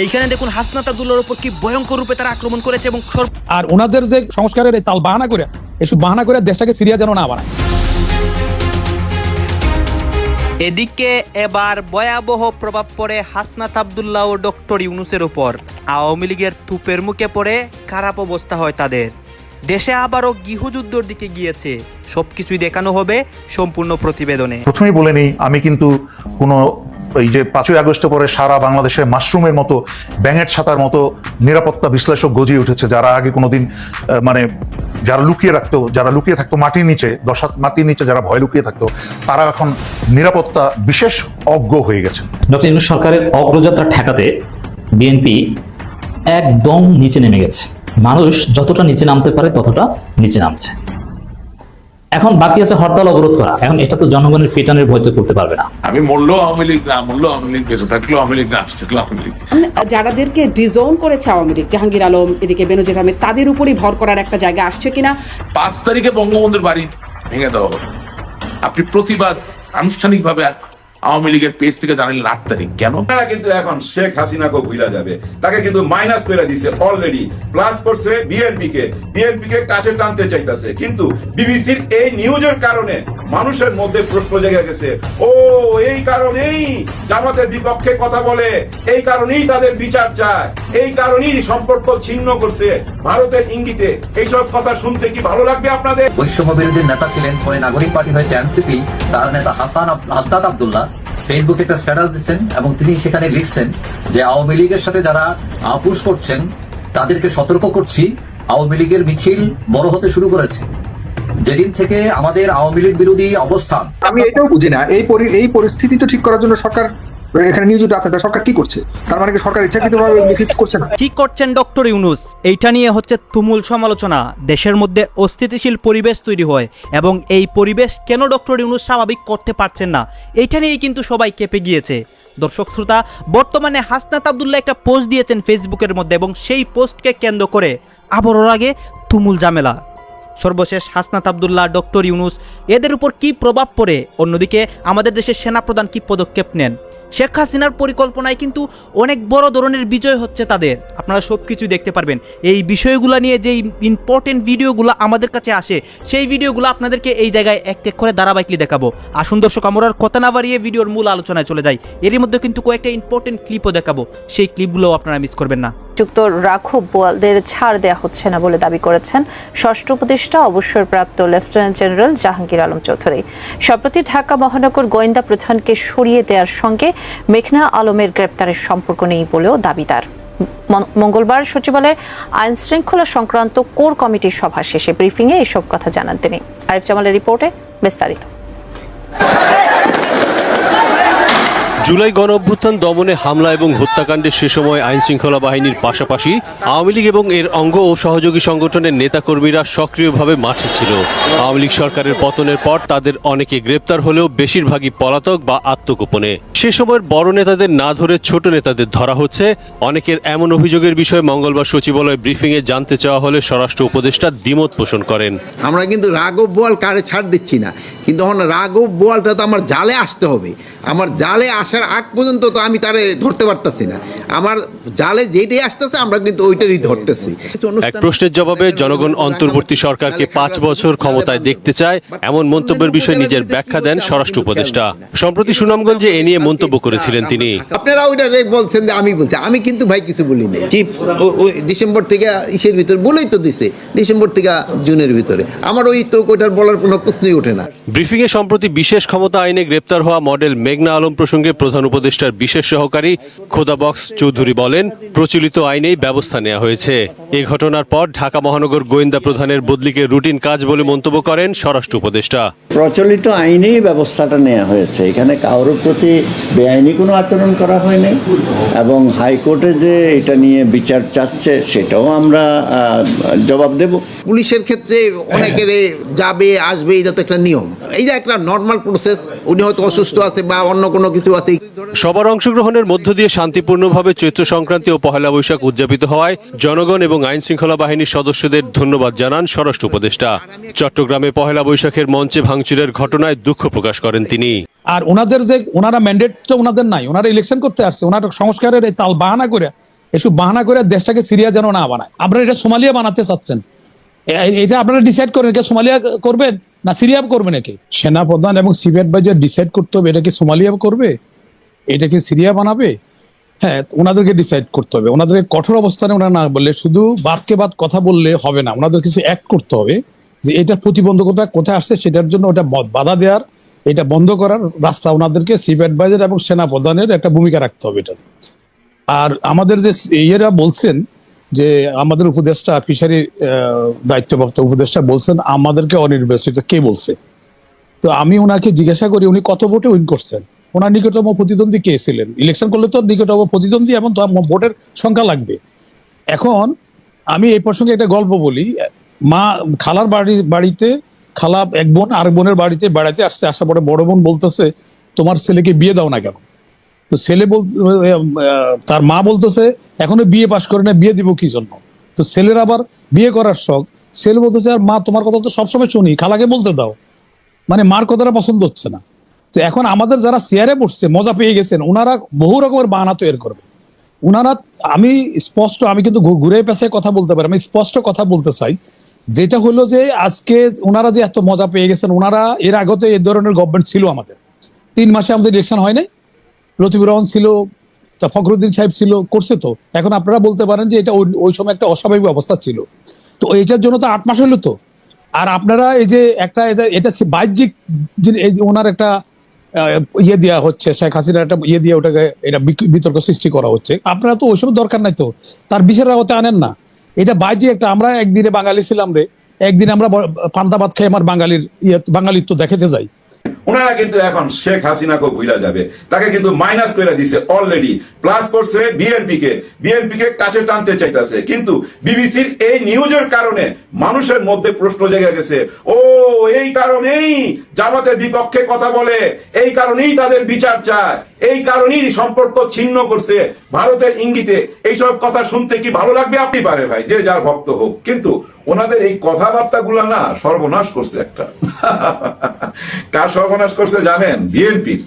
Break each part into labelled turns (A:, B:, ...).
A: এইখানে দেখুন হাসনাত আব্দুল্লার উপর কি ভয়ঙ্কর রূপে তারা আক্রমণ করেছে এবং
B: আর ওনাদের যে সংস্কারের এই তাল বাহানা করে এসব বাহানা করে দেশটাকে সিরিয়া যেন না বানায়।
A: এদিকে এবার ভয়াবহ প্রভাব পড়ে হাসনাত আবদুল্লাহ ও ডক্টর ইউনুসের উপর। আওয়ামী লীগের তুপের মুখে পড়ে খারাপ অবস্থা হয় তাদের। দেশে আবারও গৃহযুদ্ধর দিকে গিয়েছে। সবকিছুই দেখানো হবে সম্পূর্ণ প্রতিবেদনে।
C: প্রথমেই বলে নিই আমি কিন্তু কোনো এই যে পাঁচই আগস্ট পরে সারা বাংলাদেশে মাশরুমের মতো ব্যাঙের ছাতার মতো নিরাপত্তা বিশ্লেষক গজিয়ে উঠেছে, যারা আগে কোনোদিন মানে যারা লুকিয়ে রাখতো, যারা লুকিয়ে থাকতো মাটির নিচে, দশ হাত মাটির নিচে যারা ভয় লুকিয়ে থাকতো, তারা এখন নিরাপত্তা বিশেষ অজ্ঞ হয়ে গেছে
D: ডক্টর সরকারের অগ্রযাত্রা ঠেকাতে বিএনপি একদম নিচে নেমে গেছে। মানুষ যতটা নিচে নামতে পারে ততটা নিচে নামছে। এখন বাকি আছে হরতাল অবরোধ করা। এখন এটা তো জনগণের পেটানের ভয় তো করতে পারবে না।
E: আমি মূল্য আওয়ামী লীগ না মূল্য আওয়ামী লীগ বেঁচে থাকলেও আওয়ামী লীগ না আসতে থাকলেও আওয়ামী লীগ।
F: যারাদেরকে ডিজোন করেছে আওয়ামী লীগ জাহাঙ্গীর আলম এদিকে বেনজির আহমেদ তাদের উপরই ভর করার একটা জায়গা আসছে কিনা?
E: পাঁচ তারিখে বঙ্গবন্ধুর বাড়ি ভেঙে দেওয়া হলো আপনি প্রতিবাদ আনুষ্ঠানিকভাবে আওয়ামী লীগের পেজ থেকে জানালেন আট তারিখ। কেন?
G: তারা কিন্তু এখন শেখ হাসিনাকে ভুলা যাবে। তাকে কিন্তু মাইনাস করে দিছে অলরেডি প্লাস করছে বিএনপি কে। বিএনপি কে কাছে টানতে চাইতেছে। কিন্তু বিবিসির এই নিউজের কারণে মানুষের মধ্যে প্রশ্ন জেগে গেছে, ও এই কারণেই জামাতের বিপক্ষে কথা বলে, এই কারণেই তাদের বিচার চায়, এই কারণেই সম্পর্ক ছিন্ন করছে। ভারতের ইঙ্গিতে এইসব কথা শুনতে কি ভালো লাগবে আপনাদের?
H: বৈষম্য বিরোধী নেতা ছিলেন পরে নাগরিক পার্টি হয়েছে এনসিপি তার নেতা হাসান হাসনাত আব্দুল্লাহ ফেসবুকে একটা স্ট্যাটাস দিচ্ছেন এবং তিনি সেখানে লিখছেন যে, আওয়ামী লীগের সাথে যারা আপুস করছেন, তাদেরকে সতর্ক করছি, আওয়ামী লীগের মিছিল বড় হতে শুরু করেছে। যেদিন থেকে আমাদের আওয়ামী লীগ বিরোধী অবস্থান।
I: আমি এটাও বুঝি না। এই পরি- এই পরিস্থিতি তো ঠিক করার জন্য সরকার এখানে নিয়োজিত আছে সরকার কি করছে? তার মানে কি সরকার ইচ্ছাকৃতভাবে ফিক্স করছে না?
A: কি করছেন ডক্টর ইউনুস? এইটা নিয়ে হচ্ছে তুমুল সমালোচনা। দেশের মধ্যে অস্থিতিশীল পরিবেশ তৈরি হয় এবং এই পরিবেশ কেন ডক্টর ইউনুস স্বাভাবিক করতে পারছেন না? এইটা নিয়েই কিন্তু সবাই কেঁপে গিয়েছে। দর্শক শ্রোতা বর্তমানে হাসনাত আবদুল্লাহ একটা পোস্ট দিয়েছেন ফেসবুকের মধ্যে এবং সেই পোস্টকে কেন্দ্র করে আবারও আগে তুমুল ঝামেলা। সর্বশেষ হাসনাত আবদুল্লাহ, ডক্টর ইউনুস, এদের উপর কি প্রভাব পড়ে? অন্যদিকে আমাদের দেশের সেনাপ্রধান কি পদক্ষেপ নেন? শেখ হাসিনার পরিকল্পনায় কিন্তু অনেক বড় ধরনের বিজয় হচ্ছে তাদের। আপনারা সব কিছু দেখতে পারবেন। এই বিষয়গুলো নিয়ে যেই ইম্পর্টেন্ট ভিডিওগুলো আমাদের কাছে আসে, সেই ভিডিওগুলো আপনাদেরকে এই জায়গায় এক এক করে ধারাবাহিকলি দেখাবো। আসুন দর্শক, আমরা কথা না বাড়িয়ে ভিডিওর মূল আলোচনায় চলে যাই। এরই মধ্যে কিন্তু কয়েকটা ইম্পর্টেন্ট ক্লিপও দেখাবো। সেই ক্লিপগুলোও আপনারা মিস করবেন না।
J: যুক্ত রাঘব বোয়ালদের ছাড় দেওয়া হচ্ছে না বলে দাবি করেছেন ষষ্ঠ উপদেষ্টা, অবসরপ্রাপ্ত লেফটেন্যান্ট জেনারেল জাহাঙ্গীর আলম চৌধুরী। সম্প্রতি ঢাকা মহানগর গোয়েন্দা প্রধানকে সরিয়ে দেওয়ার সঙ্গে মেঘনা আলমের গ্রেপ্তারের সম্পর্ক নেই বলেও দাবি তার মঙ্গলবার সচিবালয়ে আইন শৃঙ্খলা সংক্রান্ত কোর কমিটির সভা শেষে ব্রিফিংয়ে এসব কথা জানান তিনি। আরিফ জামালের রিপোর্টে বিস্তারিত।
K: জুলাই গণ অভ্যুত্থান দমনে হামলা এবং হত্যাকাণ্ডে সে সময় আইন শৃঙ্খলা বাহিনীর পাশাপাশি আওয়ামী লীগ এবং এর অঙ্গ ও সহযোগী সংগঠনের নেতাকর্মীরা সক্রিয়ভাবে মাঠে ছিল। আওয়ামী লীগ সরকারের পতনের পর তাদের অনেকে গ্রেপ্তার হলেও বেশিরভাগই পলাতক বা আত্মগোপনে। সে সময়ের বড় নেতাদের না ধরে ছোট নেতাদের ধরা হচ্ছে। অনেকের এমন অভিযোগের বিষয়ে মঙ্গলবার সচিবালয় ব্রিফিংয়ে জানতে চাওয়া হলে স্বরাষ্ট্র উপদেষ্টা দ্বিমত পোষণ করেন।
L: আমরা কিন্তু রাঘব বোয়াল কারে ছাড় দিচ্ছি না। কিন্তু এখন রাঘব বোয়ালটা তো আমার জালে আসতে হবে। আমার জালে আসার আগ পর্যন্ত তো আমি তারে ধরতে পারতাছি না। আমার জালে যেটাই আসতেছে আমরা কিন্তু ওইটারই ধরতেছি।
K: এক প্রশ্নের জবাবে জনগণ অন্তর্বর্তী সরকারকে পাঁচ বছর ক্ষমতায় দেখতে চায় এমন মন্তব্যের বিষয়ে নিজের ব্যাখ্যা দেন স্বরাষ্ট্র উপদেষ্টা। সম্প্রতি সুনামগঞ্জে এ নিয়ে মন্তব্য করেছিলেন তিনি।
L: আপনারা ওইটা বলছেন যে আমি বলছি। আমি কিন্তু ভাই কিছু বলি নাই। চিফ ডিসেম্বর থেকে ইসের ভিতরে বলেই তো দিছে ডিসেম্বর থেকে জুনের ভিতরে। আমার ওই তো ওইটার বলার কোনো প্রশ্নই ওঠে না।
K: ব্রিফিংয়ে সম্প্রতি বিশেষ ক্ষমতা আইনে গ্রেপ্তার হওয়া মডেল মেঘনা আলম প্রসঙ্গে প্রধান উপদেষ্টার বিশেষ সহকারী খোদাবক্স চৌধুরী বলেন প্রচলিত আইনেই ব্যবস্থা নেওয়া হয়েছে। এ ঘটনার পর ঢাকা মহানগর গোয়েন্দা প্রধানের বদলিকে রুটিন কাজ বলে মন্তব্য করেন স্বরাষ্ট্র উপদেষ্টা।
M: প্রচলিত আইনেই ব্যবস্থাটা নেওয়া হয়েছে। এখানে কারোর প্রতি বেআইনি কোনো আচরণ করা হয়নি এবং হাইকোর্টে যে এটা নিয়ে বিচার চাচ্ছে সেটাও আমরা জবাব দেব।
L: পুলিশের ক্ষেত্রে অনেকের যাবে আসবে এটা তো একটা নিয়ম। এইটা একটা নর্মাল প্রসেস উনি হয়তো অসুস্থ আছে বা অন্য কোনো কিছু আছে।
K: সবার অংশগ্রহণের মধ্য দিয়ে শান্তিপূর্ণভাবে চৈত্র সংক্রান্তি ও পহেলা বৈশাখ উদযাপিত হওয়ায় জনগণ এবং আইন শৃঙ্খলা বাহিনীর সদস্যদের ধন্যবাদ জানান স্বরাষ্ট্র উপদেষ্টা। চট্টগ্রামে পহেলা বৈশাখের মঞ্চে ভাঙচুরের ঘটনায় দুঃখ প্রকাশ করেন তিনি।
B: আর ওনাদের যে ওনারা ম্যান্ডেট তো ওনাদের নাই ওনারা ইলেকশন করতে আসছে ওনারা সংস্কারের এই তাল বাহানা করে এসব বাহানা করে দেশটাকে সিরিয়া যেন না বানায়। আপনারা এটা সোমালিয়া বানাতে চাচ্ছেন। এটা আপনারা ডিসাইড করেন এটা সোমালিয়া করবেন? না সিরিয়া করবে নাকি? সেনা প্রধান এবং সিভিল বাজার ডিসাইড করতে হবে, এটা কি সোমালিয়া করবে? এটা কি সিরিয়া বানাবে হ্যাঁ ওনাদেরকে ডিসাইড করতে হবে। ওনাদেরকে কঠোর অবস্থানে ওনারা না বললে, শুধু বাদকে বাদ কথা বললে হবে না। ওনাদের কিছু অ্যাক্ট করতে হবে যে এটার প্রতিবন্ধকতা কোথায় আসছে সেটার জন্য ওটা বাধা দেওয়ার, এটা বন্ধ করার রাস্তা ওনাদেরকে চিফ অ্যাডভাইজার এবং সেনা প্রধানের একটা ভূমিকা রাখতে হবে এটা আর আমাদের যে ইয়েরা বলছেন যে আমাদের উপদেষ্টা, ফিশারি দায়িত্বপ্রাপ্ত উপদেষ্টা বলছেন, আমাদেরকে অনির্বাচিত কে বলছে? তো আমি ওনাকে জিজ্ঞাসা করি, উনি কত ভোটে উইন করছেন? ওনার নিকটতম প্রতিদ্বন্দ্বী কে ছিলেন? ইলেকশন করলে তো নিকটতম প্রতিদ্বন্দ্বী এবং ভোটের সংখ্যা লাগবে। এখন আমি এই প্রসঙ্গে একটা গল্প বলি। মা খালার বাড়ি, বাড়িতে, খালা এক বোন আর বোনের বাড়িতে বেড়াতে আসছে, আসার পরে বড় বোন বলতেছে, তোমার ছেলেকে বিয়ে দাও না কেন? তো ছেলে বল তার মা বলতেছে এখনও বিয়ে পাশ করে না বিয়ে দিব কি জন্য? তো ছেলের আবার বিয়ে করার শখ। ছেলে বলতেছে আর মা, তোমার কথা তো সবসময় শুনি, খালাকে বলতে দাও। মানে মার কথাটা পছন্দ হচ্ছে না। তো এখন আমাদের যারা চেয়ারে বসছে মজা পেয়ে গেছেন ওনারা বহু রকমের বাহানা তৈরি করবে। ওনারা আমি স্পষ্ট, আমি কিন্তু ঘুরে পেশায় কথা বলতে পারি, আমি স্পষ্ট কথা বলতে চাই। যেটা হলো যে, আজকে ওনারা যে এত মজা পেয়ে গেছেন ওনারা এর আগে তো এই ধরনের গভর্নমেন্ট ছিল আমাদের। তিন মাসে আমাদের ইলেকশন হয় নাই। লতিফুর রহমান ছিল তা ফখরুদ্দিন সাহেব ছিল, করছে তো। এখন আপনারা বলতে পারেন যে এটা ওই- সময় একটা অস্বাভাবিক অবস্থা ছিল। তো এইটার জন্য তো আট মাস হলো তো। আর আপনারা এই যে একটা এটা বাহ্যিক ওনার একটা ইয়ে দেওয়া হচ্ছে, শেখ হাসিনা একটা ইয়ে দিয়ে ওটাকে এটা বিতর্ক সৃষ্টি করা হচ্ছে। আপনারা তো ওইসব দরকার নাই তো। তার বিচারের আওতায় আনেন না। এটা বাহ্যিক একটা, আমরা একদিনে বাঙালি ছিলাম রে। একদিন আমরা পান্তা ভাত খেয়ে আমার বাঙালির ইয়ে বাঙালির তো দেখাতে যাই।
G: ওনারা কিন্তু এখন শেখ হাসিনাকে ভুলা যাবে। তাকে কিন্তু মাইনাস করে দিছে অলরেডি প্লাস করছে বিএনপি কে। বিএনপি কে কাছে টানতে চাইতেছে। কিন্তু বিবিসির এই নিউজের কারণে মানুষের মধ্যে প্রশ্ন জেগে গেছে, ও, এই কারণেই জামাতের বিপক্ষে কথা বলে। এই কারণেই তাদের বিচার চায়। এই কারণেই সম্পর্ক ছিন্ন করছে ভারতের ইঙ্গিতে। এইসব কথা শুনতে কি ভালো লাগবে আপনি পারে ভাই? যে যার ভক্ত হোক। কিন্তু ওনাদের এই কথাবার্তা গুলা না সর্বনাশ করছে একটা। কার সর্বনাশ করছে জানেন বিএনপির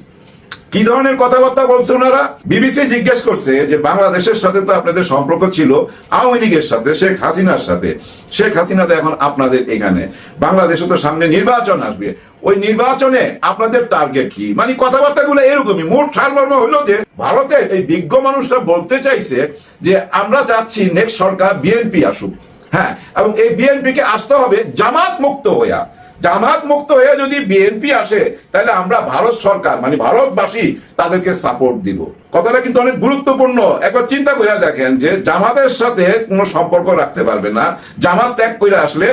G: কি ধরনের কথাবার্তা বলছে ওনারা? বিবিসি জিজ্ঞেস করছে যে বাংলাদেশের সাথে তো আপনাদের সম্পর্ক ছিল, আওয়ামী লীগের সাথে, শেখ হাসিনার সাথে। শেখ হাসিনা তো এখন আপনাদের এখানে। বাংলাদেশে তো সামনে নির্বাচন আসবে। ওই নির্বাচনে আপনাদের টার্গেট কি? মানে কথাবার্তা গুলো এরকমই। মোট সারমর্ম হলো যে ভারতে এই বিজ্ঞ মানুষরা বলতে চাইছে যে আমরা চাচ্ছি নেক্সট সরকার বিএনপি আসুক। হ্যাঁ এবং এই বিএনপি কে আসতে হবে জামাত মুক্ত হইয়া। জামাত মুক্ত হয়ে যদি বিএনপি আসে, তাহলে আমরা ভারত সরকার মানে ভারতবাসী, তাদেরকে সাপোর্ট দিব। কথাটা কিন্তু অনেক গুরুত্বপূর্ণ। একবার চিন্তা করে দেখেন যে জামাতের সাথে কোনো সম্পর্ক রাখতে পারবে না। জামাত ত্যাগ করে আসলে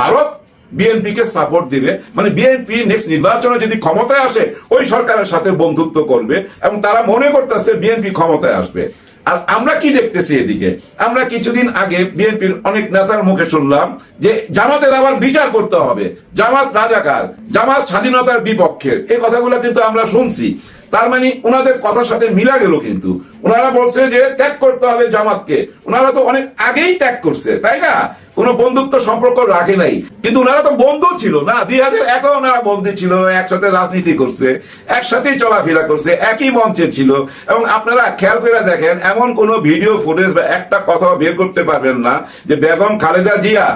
G: ভারত বিএনপি কে সাপোর্ট দিবে। মানে বিএনপি নেক্সট নির্বাচনে যদি ক্ষমতায় আসে, ওই সরকারের সাথে বন্ধুত্ব করবে এবং তারা মনে করতেছে বিএনপি ক্ষমতায় আসবে। আর আমরা কি দেখতেছি এদিকে? আমরা কিছুদিন আগে বিএনপির অনেক নেতার মুখে শুনলাম যে জামাতের আবার বিচার করতে হবে। জামাত রাজাকার, জামাত স্বাধীনতার বিপক্ষের। এই কথাগুলো কিন্তু আমরা শুনছি। তার মানে ওনাদের কথার সাথে মিলা গেল কিন্তু। ওনারা বলছে যে ত্যাগ করতে হবে জামাতকে। ওনারা তো অনেক আগেই ত্যাগ করছে, তাই না? কোনো বন্ধুত্ব সম্পর্ক রাখে নাই। কিন্তু ওনারা তো বন্ধু ছিল না, দুই হাজার একে ওনারা বন্ধু ছিল, একসাথে রাজনীতি করছে, একসাথেই চলাফেরা করছে, একই মঞ্চে ছিল। এবং আপনারা খেয়াল করে দেখেন, এমন কোন ভিডিও, ফুটেজ বা একটা কথা বের করতে পারবেন না যে বেগম খালেদা জিয়া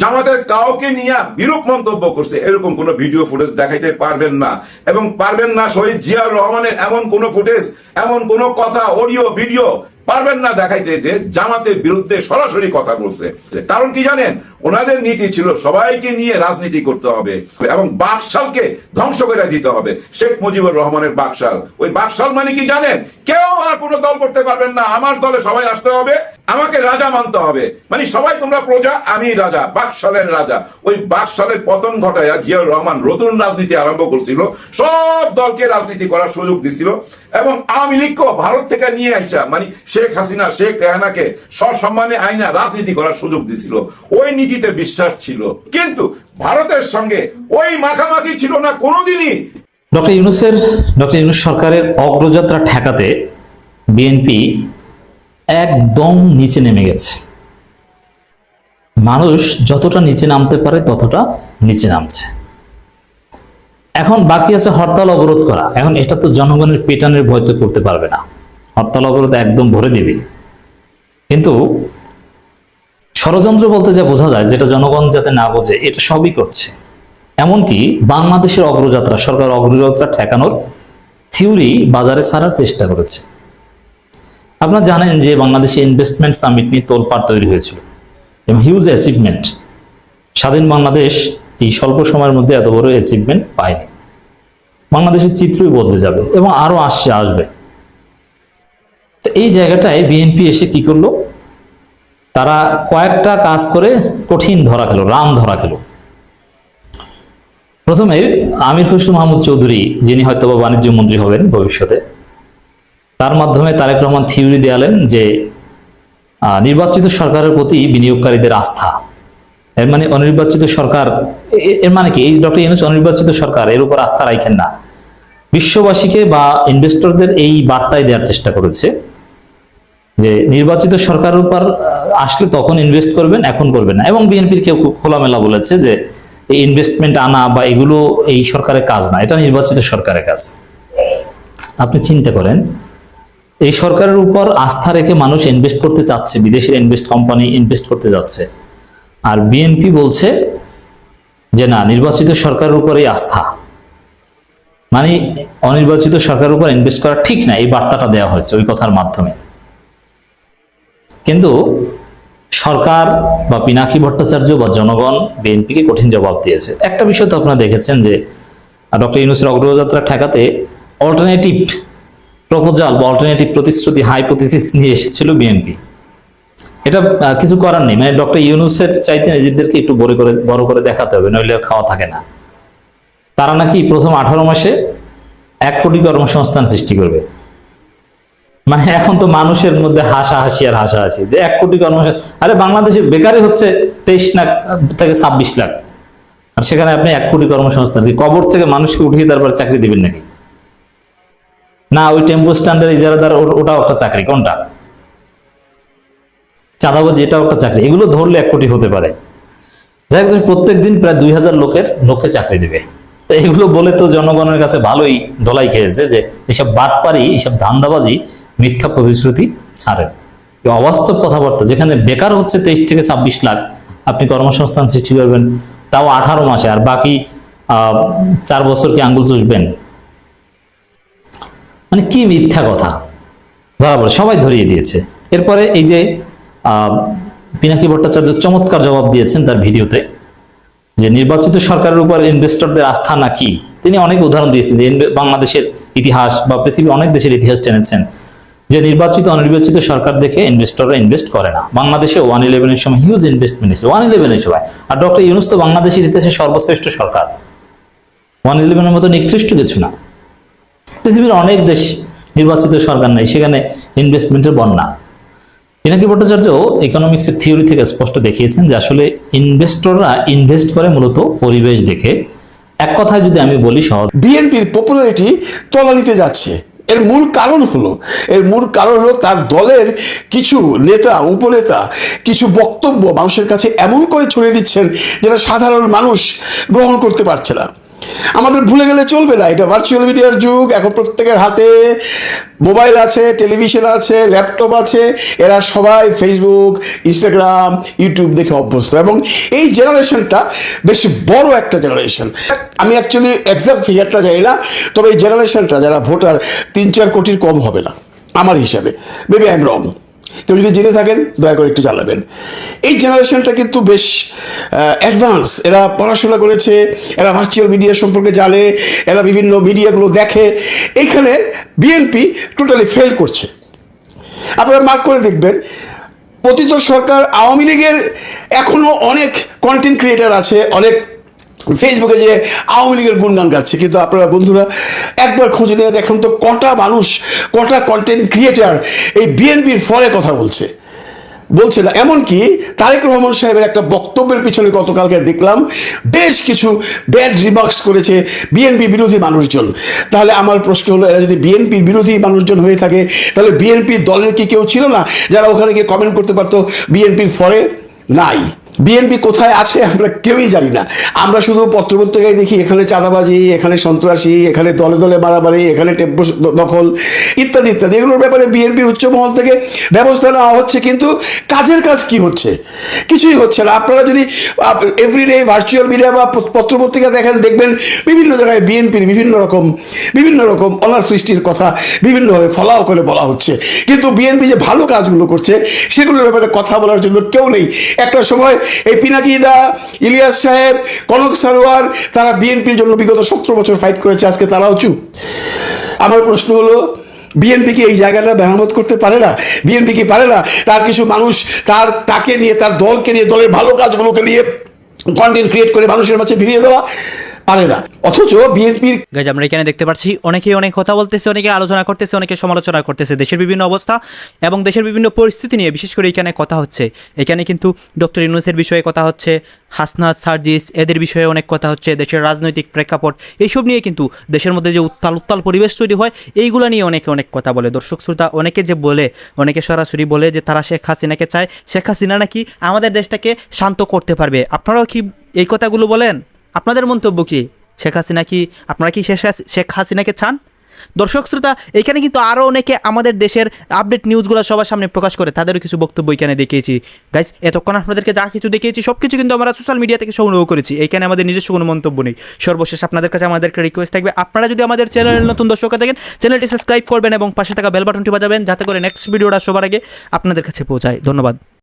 G: জামাতের কাউকে নিয়ে বিরূপ মন্তব্য করছে। এরকম কোন ভিডিও, ফুটেজ দেখাইতে পারবেন না। এবং পারবেন না শহীদ জিয়াউর রহমানের এমন কোন ফুটেজ, এমন কোন কথা, অডিও, ভিডিও পারবেন না দেখাইতে যে জামাতের বিরুদ্ধে সরাসরি কথা বলছে। কারণ কি জানেন? ওনাদের নীতি ছিল সবাইকে নিয়ে রাজনীতি করতে হবে এবং বাকশালকে ধ্বংস করে দিতে হবে। শেখ মুজিবুর রহমানের বাকশাল। ওই বাকশাল মানে কি জানেন? কেউ আর কোনো দল করতে পারবেন না। আমার দলে সবাই আসতে হবে। আমাকে রাজা মানতে হবে। মানে সবাই তোমরা প্রজা, আমি রাজা, বাকশালের রাজা। ওই বাকশালের পতন ঘটাইয়া জিয়াউর রহমান নতুন রাজনীতি আরম্ভ করছিল। সব দলকে রাজনীতি করার সুযোগ দিছিল এবং আওয়ামী লীগকেও ভারত থেকে নিয়ে আসা মানে শেখ হাসিনা, শেখ রেহানাকে সসম্মানে আইনা রাজনীতি করার সুযোগ দিছিল। ওই নীতিতে বিশ্বাস ছিল। কিন্তু ভারতের সঙ্গে ওই মাখামাখি ছিল না কোনোদিনই।
D: ডক্টর ইউনুসের, ডক্টর ইউনুস সরকারের অগ্রযাত্রা ঠেকাতে বিএনপি একদম নিচে নেমে গেছে। মানুষ যতটা নিচে নামতে পারে ততটা নিচে নামছে। এখন বাকি আছে হরতাল অবরোধ করা। এখন এটা তো জনগণের পেটানের ভয় তো করতে পারবে না। হরতাল অবরোধ একদম ভরে দিবে কিন্তু ষড়যন্ত্র বলতে যা বোঝা যায়, যেটা জনগণ যাতে না বোঝে, এটা সবই করছে। এমনকি বাংলাদেশের অগ্রযাত্রা, সরকার অগ্রযাত্রা ঠেকানোর থিওরি বাজারে ছাড়ার চেষ্টা করেছে। আপনারা জানেন যে বাংলাদেশে ইনভেস্টমেন্ট সামিট নিয়ে তোলপাড় তৈরি হয়েছিল এবং হিউজ অ্যাচিভমেন্ট স্বাধীন বাংলাদেশ এই স্বল্প সময়ের মধ্যে এত বড় অ্যাচিভমেন্ট পায়নি। বাংলাদেশের চিত্রই বদলে যাবে এবং আরও আসছে, আসবে। তো এই জায়গাটায় বিএনপি এসে কি করল? তারা কয়েকটা কাজ করে কঠিন ধরা খেলো, রাম ধরা খেলো। প্রথমে আমির খুশরু মাহমুদ চৌধুরী, যিনি হয়তো বাণিজ্য মন্ত্রী হবেন ভবিষ্যতে তার মাধ্যমে তারেক রহমান থিওরি দেয়ালেন যে নির্বাচিত সরকারের প্রতি বিনিয়োগকারীদের আস্থা। এর মানে অনির্বাচিত সরকার এর মানে কি? এই ডক্টর ইউনুস অনির্বাচিত সরকার, এর উপর আস্থা রাখেন না। বিশ্ববাসীকে বা ইনভেস্টরদের এই বার্তায় দেওয়ার চেষ্টা করেছে যে, নির্বাচিত সরকারের উপর আসলে তখন ইনভেস্ট করবেন, এখন করবেন না। এবং বিএনপির কেউ খোলামেলা বলেছে যে, এই ইনভেস্টমেন্ট আনা বা এগুলো এই সরকারের কাজ না, এটা নির্বাচিত সরকারের কাজ। আপনি চিন্তা করেন এই সরকারের উপর আস্থা রেখে মানুষ ইনভেস্ট করতে চাচ্ছে বিদেশের ইনভেস্ট কোম্পানি ইনভেস্ট করতে যাচ্ছে। আর বিএনপি বলছে যে, না, নির্বাচিত সরকারের উপরেই আস্থা। মানে অনির্বাচিত সরকারের উপর ইনভেস্ট করা ঠিক না, এই বার্তাটা দেওয়া হয়েছে ওই কথার মাধ্যমে। কিন্তু সরকার বা পিনাকি ভট্টাচার্য বা জনগণ বিএনপিকে কঠিন জবাব দিয়েছে। একটা বিষয় তো আপনারা দেখেছেন যে, ডক্টর ইউনুসের অগ্রযাত্রা ঠেকাতে অল্টারনেটিভ প্রপোজাল বা অল্টারনেটিভ প্রতিশ্রুতি হাইপোথিসিস নিয়ে এসেছিল বিএনপি। এটা কিছু করার নেই। মানে ডক্টর ইউনুসের চাইতে নিজেদেরকে একটু বড় করে বড় করে দেখাতে হবে, নইলে খাওয়া থাকে না। তারা নাকি প্রথম আঠারো মাসে এক কোটি কর্মসংস্থান সৃষ্টি করবে। মানে এখন তো মানুষের মধ্যে হাসাহাসি আর হাসাহাসি। যে এক কোটি কর্মসংস্থান, আরে বাংলাদেশে বেকারই হচ্ছে তেইশ লাখ থেকে ছাব্বিশ লাখ। আর সেখানে আপনি এক কোটি কর্মসংস্থান কবর থেকে মানুষকে উঠিয়ে তারপর চাকরি দিবেন নাকি? না ওই টেম্পো স্ট্যান্ডের ইজারাদার ওটাও একটা চাকরি কোনটা? চাঁদাবাজি এটাও একটা চাকরি এগুলো ধরলে এক কোটি হতে পারে। যাই হোক প্রত্যেক দিন প্রায় দুই হাজার লোকের লোককে চাকরি দেবে। তো এগুলো বলে তো জনগণের কাছে ভালোই ধলাই খেয়েছে যে এসব বাটপারি এসব ধান্দাবাজি মিথ্যা প্রতিশ্রুতি ছাড়ে। অবাস্তব কথাবার্তা যেখানে বেকার হচ্ছে তেইশ থেকে ছাব্বিশ লাখ আপনি কর্মসংস্থান সৃষ্টি করবেন তাও আঠারো মাসে আর বাকি আহ, চার বছর কি আঙ্গুল চুষবেন? মানে কি মিথ্যা কথা? পড়ে, সবাই ধরিয়ে দিয়েছে। এরপরে এই যে পিনাকি ভট্টাচার্য চমৎকার জবাব দিয়েছেন তার ভিডিওতে, যে নির্বাচিত সরকারের উপর ইনভেস্টরদের আস্থা নাকি? তিনি অনেক উদাহরণ দিয়েছেন, যে বাংলাদেশের ইতিহাস বা পৃথিবীর অনেক দেশের ইতিহাস টেনেছেন যে নির্বাচিত, অনির্বাচিত সরকার দেখে ইনভেস্টররা ইনভেস্ট করে না। বাংলাদেশে ওয়ান ইলেভেনের সময় হিউজ ইনভেস্টমেন্ট এসেছে ওয়ান ইলেভেনের সময়। আর ডক্টর ইউনুস তো বাংলাদেশের ইতিহাসে সর্বশ্রেষ্ঠ সরকার। ওয়ান ইলেভেনের মতো নিকৃষ্ট কিছু না। পৃথিবীর অনেক দেশ নির্বাচিত সরকার নেই, সেখানে ইনভেস্টমেন্টের বন্যা। পিনাকি ভট্টাচার্য ইকোনমিক্সের থিওরি থেকে স্পষ্ট দেখিয়েছেন যে আসলে ইনভেস্টররা ইনভেস্ট করে মূলত পরিবেশ দেখে। এক কথায় যদি আমি বলি সহজ
N: বিএনপির পপুলারিটি তলানিতে যাচ্ছে। এর মূল কারণ হলো, এর মূল কারণ হলো তার দলের কিছু নেতা, উপনেতা, কিছু বক্তব্য মানুষের কাছে এমন করে ছড়িয়ে দিচ্ছেন যেটা সাধারণ মানুষ গ্রহণ করতে পারছে না। আমাদের ভুলে গেলে চলবে না। এটা ভার্চুয়াল মিডিয়ার যুগ। এখন প্রত্যেকের হাতে মোবাইল আছে টেলিভিশন আছে ল্যাপটপ আছে। এরা সবাই ফেসবুক ইনস্টাগ্রাম ইউটিউব দেখে অভ্যস্ত। এবং এই জেনারেশনটা বেশ বড় একটা জেনারেশন আমি অ্যাকচুয়ালি এক্সাক্ট ফিগারটা জানি না, তবে এই জেনারেশনটা যারা ভোটার তিন চার কোটির কম হবে না, আমার হিসাবে। মেবি আই এম রং কেউ যদি জেনে থাকেন, দয়া করে একটু জানাবেন। এই জেনারেশনটা কিন্তু বেশ অ্যাডভান্স এরা পড়াশোনা করেছে, এরা ভার্চুয়াল মিডিয়া সম্পর্কে জানে, এরা বিভিন্ন মিডিয়াগুলো দেখে। এইখানে বিএনপি টোটালি ফেল করছে। আপনারা মার্ক করে দেখবেন পতিত সরকার আওয়ামী লীগের এখনও অনেক কন্টেন্ট ক্রিয়েটার আছে, অনেক ফেসবুকে যে আওয়ামী লীগের গুণগান গাচ্ছে। কিন্তু আপনারা বন্ধুরা, একবার খুঁজে নিয়ে দেখুন তো, কটা মানুষ, কটা কন্টেন্ট ক্রিয়েটার এই বিএনপির ফলে কথা বলছে। বলছে না, এমনকি তারেক রহমান সাহেবের একটা বক্তব্যের পিছনে গতকালকে দেখলাম, বেশ কিছু ব্যাড রিমার্কস করেছে বিএনপি বিরোধী মানুষজন। তাহলে আমার প্রশ্ন হলো, এরা যদি বিএনপির বিরোধী মানুষজন হয়ে থাকে, তাহলে বিএনপির দলের কি কেউ ছিল না, যারা ওখানে গিয়ে কমেন্ট করতে পারতো বিএনপির ফরে নাই। বিএনপি কোথায় আছে আমরা কেউই জানি না। আমরা শুধু পত্রপত্রিকায় দেখি এখানে চাঁদাবাজি, এখানে সন্ত্রাসী, এখানে দলে দলে মারামারি, এখানে টেম্পো দখল ইত্যাদি ইত্যাদি। এগুলোর ব্যাপারে বিএনপির উচ্চ মহল থেকে ব্যবস্থা নেওয়া হচ্ছে, কিন্তু কাজের কাজ কি হচ্ছে? কিছুই হচ্ছে না। আপনারা যদি এভরিডে ভার্চুয়াল মিডিয়া বা পত- পত্রপত্রিকা দেখেন, দেখবেন বিভিন্ন জায়গায় বিএনপির বিভিন্ন রকম বিভিন্ন রকম অনার সৃষ্টির কথা বিভিন্নভাবে ফলাও করে বলা হচ্ছে। কিন্তু বিএনপি যে ভালো কাজগুলো করছে, সেগুলোর ব্যাপারে কথা বলার জন্য কেউ নেই। একটা সময় এই পিনাকি দা, ইলিয়াস সাহেব, কনক সারোয়ার, তারা বিএনপির জন্য বিগত সতেরো বছর ফাইট করেছে, আজকে তারাও চুপ। আমার প্রশ্ন হলো, বিএনপি কি এই জায়গাটা মেরামত করতে পারে না? বিএনপি কি পারে না? তার কিছু মানুষ তার, তাকে নিয়ে, তার দলকে নিয়ে, দলের ভালো কাজগুলোকে নিয়ে কন্টেন্ট ক্রিয়েট করে মানুষের মাঝে ভিড়িয়ে দেওয়া? পারে না। অথচ বিএনপির
A: গাইজ আমরা এখানে দেখতে পাচ্ছি, অনেকেই অনেক কথা বলতেছে, অনেকে আলোচনা করতেছে, অনেকে সমালোচনা করতেছে, দেশের বিভিন্ন অবস্থা এবং দেশের বিভিন্ন পরিস্থিতি নিয়ে বিশেষ করে এখানে কথা হচ্ছে। এখানে কিন্তু ডক্টর ইউনুসের বিষয়ে কথা হচ্ছে, হাসনাত, সার্জিস, এদের বিষয়ে অনেক কথা হচ্ছে, দেশের রাজনৈতিক প্রেক্ষাপট, এইসব নিয়ে কিন্তু দেশের মধ্যে যে উত্তাল উত্তাল পরিবেশ তৈরি হয়, এইগুলো নিয়ে অনেকে অনেক কথা বলে। দর্শক, শ্রোতা, অনেকে যে বলে, অনেকে সরাসরি বলে যে তারা শেখ হাসিনাকে চায়, শেখ হাসিনা নাকি আমাদের দেশটাকে শান্ত করতে পারবে। আপনারাও কি এই কথাগুলো বলেন? আপনাদের মন্তব্য কি? শেখ হাসিনা কি আপনারা কি শেখ হাসি- শেখ হাসিনাকে চান? দর্শক, শ্রোতা, এখানে কিন্তু আরও অনেকে আমাদের দেশের আপডেট নিউজগুলো সবার সামনে প্রকাশ করে, তাদেরও কিছু বক্তব্য এখানে দেখিয়েছি। গাইস এতক্ষণ আপনাদেরকে যা কিছু দেখিয়েছি সব কিছু কিন্তু আমরা সোশ্যাল মিডিয়া থেকে সংগ্রহ করেছি। এখানে আমাদের নিজস্ব কোনো মন্তব্য নেই। সর্বশেষ আপনাদের কাছে আমাদের একটা রিকোয়েস্ট থাকবে, আপনারা যদি আমাদের চ্যানেলের নতুন দর্শক থাকেন চ্যানেলটি সাবস্ক্রাইব করবেন এবং পাশে থাকা বেল বাটনটি বাজাবেন, যাতে করে নেক্সট ভিডিওটা সবার আগে আপনাদের কাছে পৌঁছায়। ধন্যবাদ।